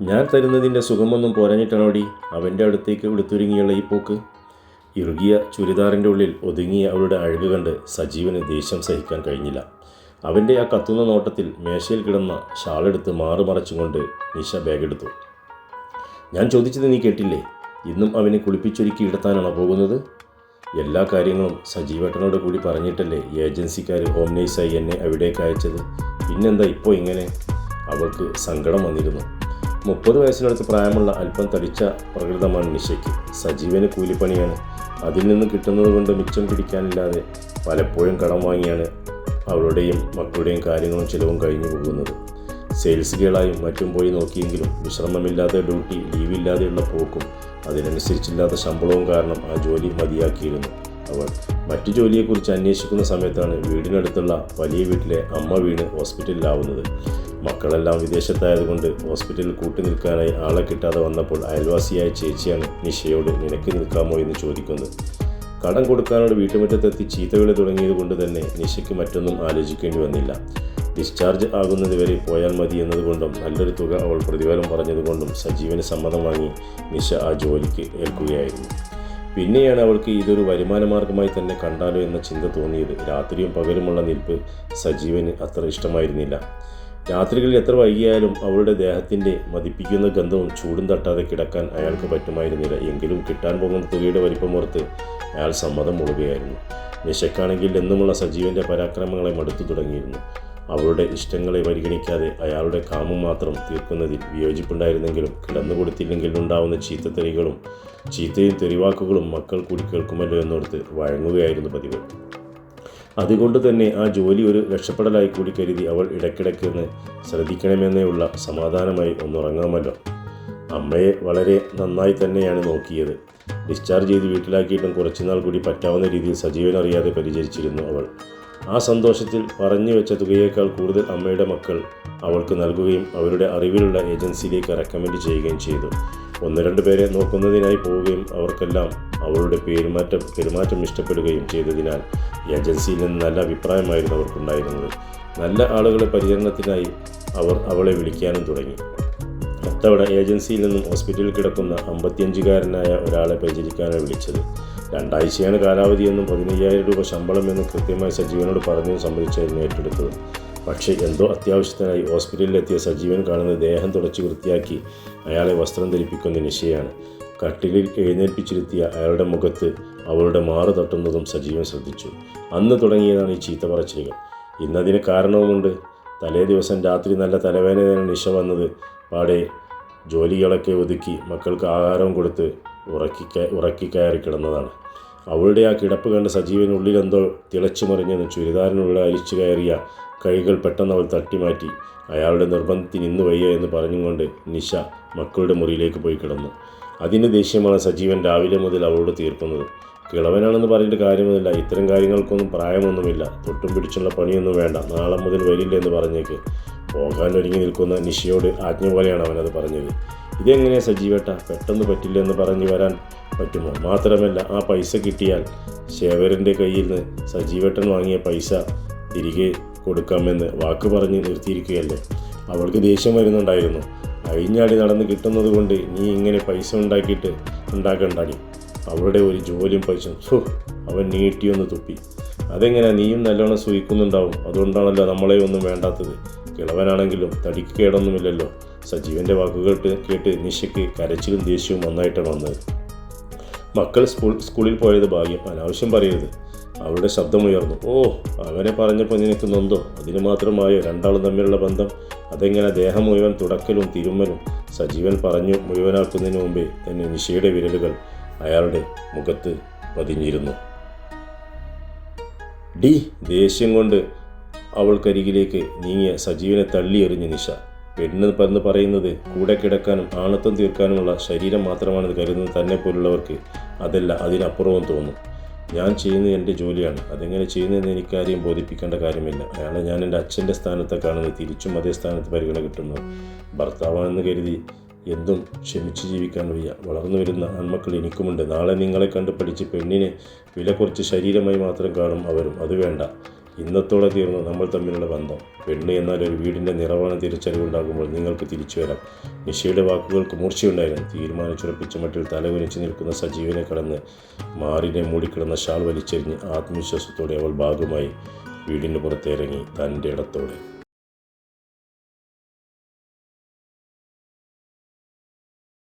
ഞാൻ തരുന്നതിന്റെ സുഖമൊന്നും പോരാഞ്ഞിട്ടാണോടി? അവന്റെ അടുത്തേക്ക് വിളിത്തുരുങ്ങിയുള്ള ഈ പോക്ക്. ഇറുകിയ ചുരിദാറിന്റെ ഉള്ളിൽ ഒതുങ്ങിയ അവളുടെ അഴക് കണ്ട് സജീവന് ദേഷ്യം സഹിക്കാൻ കഴിഞ്ഞില്ല. അവന്റെ ആ കത്തുന്ന നോട്ടത്തിൽ മേശയിൽ കിടന്ന ഷാളെടുത്ത് മാറു മറച്ചുകൊണ്ട് നിശ ബാഗെടുത്തു. ഞാൻ ചോദിച്ചത് നീ കേട്ടില്ലേ? ഇന്നും അവനെ കുളിപ്പിച്ചൊരുക്കി ഇടത്താനാണോ പോകുന്നത്? എല്ലാ കാര്യങ്ങളും സജീവേട്ടനോട് കൂടി പറഞ്ഞിട്ടല്ലേ ഏജൻസിക്കാർ ഹോം നേഴ്സായി എന്നെ അവിടേക്ക് അയച്ചത്? പിന്നെന്താ ഇപ്പോൾ ഇങ്ങനെ? അവൾക്ക് സങ്കടം വന്നിരുന്നു. മുപ്പത് വയസ്സിനടുത്ത് പ്രായമുള്ള അല്പം തടിച്ച പ്രകൃതമാണ് നിശയ്ക്ക്. സജീവന് കൂലിപ്പണിയാണ്. അതിൽ നിന്ന് കിട്ടുന്നത് കൊണ്ട് മിച്ചം പിടിക്കാനില്ലാതെ പലപ്പോഴും കടം വാങ്ങിയാണ് അവളുടെയും മക്കളുടെയും കാര്യങ്ങളും ചിലവും കഴിഞ്ഞു പോകുന്നത്. സെയിൽസ് ഗേളായും മറ്റും പോയി നോക്കിയെങ്കിലും വിശ്രമമില്ലാത്ത ഡ്യൂട്ടി ലീവില്ലാതെയുള്ള പോക്കും അതിനനുസരിച്ചില്ലാത്ത ശമ്പളവും കാരണം ആ ജോലി മതിയാക്കിയിരുന്നു അവൾ. മറ്റു ജോലിയെക്കുറിച്ച് അന്വേഷിക്കുന്ന സമയത്താണ് വീടിനടുത്തുള്ള വലിയ വീട്ടിലെ അമ്മ വീണ് ഹോസ്പിറ്റലിലാവുന്നത്. മക്കളെല്ലാം വിദേശത്തായതുകൊണ്ട് ഹോസ്പിറ്റലിൽ കൂട്ടി നിൽക്കാനായി ആളെ കിട്ടാതെ വന്നപ്പോൾ അയൽവാസിയായ ചേച്ചിയാണ് നിഷയോട് നിനക്ക് നിൽക്കാമോ? എന്ന് ചോദിക്കുന്നത്. കടം കൊടുക്കാനോട് വീട്ടുമുറ്റത്തെത്തി ചീത്തവിളി തുടങ്ങിയത് കൊണ്ട് തന്നെ നിശയ്ക്ക് മറ്റൊന്നും ആലോചിക്കേണ്ടി വന്നില്ല. ഡിസ്ചാർജ് ആകുന്നത് വരെ പോയാൽ മതി എന്നതുകൊണ്ടും നല്ലൊരു തുക അവൾ പ്രതിഫലം പറഞ്ഞതുകൊണ്ടും സജീവന് സമ്മതം വാങ്ങി നിശ ആ ജോലിക്ക് ഏൽക്കുകയായിരുന്നു. പിന്നെയാണ് അവൾക്ക് ഇതൊരു വരുമാന മാർഗമായി തന്നെ കണ്ടാലോ എന്ന ചിന്ത തോന്നിയത്. രാത്രിയും പകലുമുള്ള നിൽപ്പ് സജീവന് അത്ര ഇഷ്ടമായിരുന്നില്ല. രാത്രികളിൽ എത്ര വൈകിയാലും അവളുടെ ദേഹത്തിന്റെ മതിപ്പിക്കുന്ന ഗന്ധവും ചൂടും തട്ടാതെ കിടക്കാൻ അയാൾക്ക് പറ്റുമായിരുന്നില്ല. എങ്കിലും കിട്ടാൻ പോകുന്ന തുകയുടെ വലിപ്പമോർത്ത് അയാൾ സമ്മതം മുളുകയായിരുന്നു. നിശക്കാണെങ്കിൽ എന്നുമുള്ള സജീവന്റെ പരാക്രമങ്ങളെ മടുത്തു തുടങ്ങിയിരുന്നു. അവളുടെ ഇഷ്ടങ്ങളെ പരിഗണിക്കാതെ അയാളുടെ കാമം മാത്രം തീർക്കുന്നതിൽ വിയോജിപ്പുണ്ടായിരുന്നെങ്കിലും കിടന്നു കൊടുത്തില്ലെങ്കിൽ ഉണ്ടാവുന്ന ചീത്തത്തെറികളും ചീത്തയും തെറിവാക്കുകളും മക്കൾ കൂടി കേൾക്കുമല്ലോ എന്നോർത്ത് വഴങ്ങുകയായിരുന്നു പതിവ്. അതുകൊണ്ട് തന്നെ ആ ജോലി ഒരു രക്ഷപ്പെടലായി കൂടി കരുതി അവൾ ഇടയ്ക്കിടയ്ക്ക് ഒന്ന് ശ്രദ്ധിക്കണമെന്നേ ഉള്ള സമാധാനമായി ഒന്നുറങ്ങാമല്ലോ അമ്മയെ വളരെ നന്നായി തന്നെയാണ് നോക്കിയത്. ഡിസ്ചാർജ് ചെയ്ത് വീട്ടിലാക്കിയിട്ടും കുറച്ചുനാൾ കൂടി പറ്റാവുന്ന രീതിയിൽ സജീവനറിയാതെ പരിചരിച്ചിരുന്നു അവൾ. ആ സന്തോഷത്തിൽ പറഞ്ഞു വെച്ച തുകയേക്കാൾ കൂടുതൽ അമ്മയുടെ മക്കൾ അവൾക്ക് നൽകുകയും അവരുടെ അറിവിലുള്ള ഏജൻസിയിലേക്ക് റെക്കമെൻഡ് ചെയ്യുകയും ചെയ്തു. ഒന്ന് രണ്ട് പേരെ നോക്കുന്നതിനായി പോവുകയും അവർക്കെല്ലാം അവളുടെ പെരുമാറ്റം പെരുമാറ്റം ഇഷ്ടപ്പെടുകയും ചെയ്തതിനാൽ ഏജൻസിയിൽ നിന്ന് നല്ല അഭിപ്രായമായിരുന്നു അവർക്കുണ്ടായിരുന്നത്. നല്ല ആളുകളെ പരിചരണത്തിനായി അവർ അവളെ വിളിക്കാനും തുടങ്ങി. അത്തവണ ഏജൻസിയിൽ നിന്നും ഹോസ്പിറ്റലിൽ കിടക്കുന്ന അമ്പത്തിയഞ്ചുകാരനായ ഒരാളെ പരിചരിക്കാനാണ് വിളിച്ചത്. രണ്ടാഴ്ചയാണ് കാലാവധിയെന്നും പതിനയ്യായിരം രൂപ ശമ്പളം എന്നും കൃത്യമായി സജീവനോട് പറഞ്ഞതും സംബന്ധിച്ചായിരുന്നു ഏറ്റെടുത്തത്. പക്ഷേ എന്തോ അത്യാവശ്യത്തിനായി ഹോസ്പിറ്റലിലെത്തിയ സജീവൻ കാണുന്ന ദേഹം തുടച്ച് വൃത്തിയാക്കി അയാളെ വസ്ത്രം ധരിപ്പിക്കുന്ന നിശയാണ് കട്ടിലിൽ എഴുന്നേൽപ്പിച്ചിരുത്തിയ അയാളുടെ മുഖത്ത് അവളുടെ മാറു തട്ടുന്നതും സജീവൻ ശ്രദ്ധിച്ചു. അന്ന് തുടങ്ങിയതാണ് ഈ ചീത്ത പറച്ചിലുകൾ. ഇന്നതിന് കാരണവുമുണ്ട്. തലേ ദിവസം രാത്രി നല്ല തലവേദനയാണ് നിശ വന്നത്. പാടെ ജോലികളൊക്കെ ഒതുക്കി മക്കൾക്ക് ആഹാരം കൊടുത്ത് ഉറക്കി ഉറക്കി കയറി കിടന്നതാണ്. അവളുടെ ആ കിടപ്പ് കണ്ട് സജീവനുള്ളിലെന്തോ തിളച്ചു മറിഞ്ഞെന്ന് ചുരിദാറിനുള്ളിൽ കയറിയ കൈകൾ പെട്ടെന്ന് അവൾ തട്ടിമാറ്റി. അയാളുടെ നിർബന്ധത്തിന് ഇന്ന് വയ്യ എന്ന് പറഞ്ഞുകൊണ്ട് നിശ മക്കളുടെ മുറിയിലേക്ക് പോയി കിടന്നു. അതിന്റെ ദേഷ്യമാണ് സജീവൻ രാവിലെ മുതൽ അവളോട് തീർക്കുന്നത്. കിളവനാണെന്ന് പറഞ്ഞിട്ട് കാര്യമൊന്നുമില്ല. ഇത്തരം കാര്യങ്ങൾക്കൊന്നും പ്രായമൊന്നുമില്ല. തൊട്ടും പിടിച്ചുള്ള പണിയൊന്നും വേണ്ട. നാളെ മുതൽ വരില്ല എന്ന് പറഞ്ഞേക്ക്. പോകാൻ ഒരുങ്ങി നിൽക്കുന്ന നിശയോട് ആജ്ഞ പോലെയാണ് അവനത് പറഞ്ഞത്. ഇതെങ്ങനെയാ സജീവേട്ട? പെട്ടെന്ന് പറ്റില്ല എന്ന് പറഞ്ഞു വരാൻ പറ്റുമോ? മാത്രമല്ല ആ പൈസ കിട്ടിയാൽ ശേവരന്റെ കയ്യിൽ നിന്ന് സജീവേട്ടൻ വാങ്ങിയ പൈസ തിരികെ കൊടുക്കാമെന്ന് വാക്ക് പറഞ്ഞ് നിർത്തിയിരിക്കുകയല്ലേ? അവൾക്ക് ദേഷ്യം വരുന്നുണ്ടായിരുന്നു. അഴിഞ്ഞാടി നടന്ന് കിട്ടുന്നത് കൊണ്ട് നീ ഇങ്ങനെ പൈസ ഉണ്ടാക്കിയിട്ട് ഉണ്ടാക്കണ്ടാടി. അവളുടെ ഒരു ജോലിയും പൈസ അവൻ നീട്ടിയൊന്ന് തുപ്പി. അതെങ്ങനെ നീയും നല്ലോണം സൂഹിക്കുന്നുണ്ടാവും അതുകൊണ്ടാണല്ലോ നമ്മളെ ഒന്നും വേണ്ടാത്തത്. കിളവനാണെങ്കിലും തടിക്ക് സജീവന്റെ വാക്കുകൾ കേട്ട് കേട്ട് നിശയ്ക്ക് കരച്ചിലും ദേഷ്യവും ഒന്നായിട്ടാണ് വന്നത്. മക്കൾ സ്കൂൾ സ്കൂളിൽ പോയത് ഭാഗ്യം അനാവശ്യം പറയരുത്. അവളുടെ ശബ്ദമുയർന്നു. ഓ അവനെ പറഞ്ഞപ്പോൾ നിനക്ക് നൊന്തോ? അതിന് മാത്രമായോ? രണ്ടാളും തമ്മിലുള്ള ബന്ധം? അതെങ്ങനെ ദേഹം മുഴുവൻ തുടക്കലും തിരുമ്മലും സജീവൻ പറഞ്ഞു മുഴുവനാക്കുന്നതിന് മുമ്പേ തന്നെ നിശയുടെ വിരലുകൾ അയാളുടെ മുഖത്ത് പതിഞ്ഞിരുന്നു. ഡി ദേഷ്യം കൊണ്ട് അവൾക്കരികിലേക്ക് നീങ്ങിയ സജീവനെ തള്ളിയെറിഞ്ഞ് നിശ പെണ്ണ് പറഞ്ഞ് പറയുന്നത് കൂടെ കിടക്കാനും ആണത്വം തീർക്കാനുമുള്ള ശരീരം മാത്രമാണെന്ന് കരുതുന്നത് തന്നെ പോലുള്ളവർക്ക് അതല്ല അതിനപ്പുറവും തോന്നും. ഞാൻ ചെയ്യുന്നത് എന്റെ ജോലിയാണ്. അതെങ്ങനെ ചെയ്യുന്നതെന്ന് എനിക്കാരെയും ബോധിപ്പിക്കേണ്ട കാര്യമില്ല. അയാളെ ഞാൻ എന്റെ അച്ഛന്റെ സ്ഥാനത്തെ കാണുന്നത് തിരിച്ചും അതേ സ്ഥാനത്ത് പരിഗണന കിട്ടുന്നു. ഭർത്താവാണെന്ന് കരുതി എന്തും ക്ഷമിച്ച് ജീവിക്കാൻ വയ്യ. വളർന്നു വരുന്ന ആൺമക്കൾ എനിക്കുമുണ്ട്. നാളെ നിങ്ങളെ കണ്ട് പഠിച്ച് പെണ്ണിനെ വില കുറച്ച് ശരീരമായി മാത്രം കാണും അവരും. അത് വേണ്ട. ഇന്നത്തോടെ തീർന്നു നമ്മൾ തമ്മിലുള്ള ബന്ധം. പെണ്ണ് എന്നാൽ ഒരു വീടിന്റെ നിറവാണ് തിരിച്ചറിവുണ്ടാകുമ്പോൾ നിങ്ങൾക്ക് തിരിച്ചു വരാം. നിഷയുടെ വാക്കുകൾക്ക് മൂർച്ചയുണ്ടായിരുന്നു. തീരുമാനിച്ചുറപ്പിച്ച മട്ടിൽ തലകുനിച്ച് നിൽക്കുന്ന സജീവനെ കടന്ന് മാറിനെ മൂടിക്കിടന്ന ഷാൾ വലിച്ചെറിഞ്ഞ് ആത്മവിശ്വാസത്തോടെ അവൾ ഭാഗമായി വീടിന് പുറത്തിറങ്ങി തന്റെ ഇടത്തോടെ.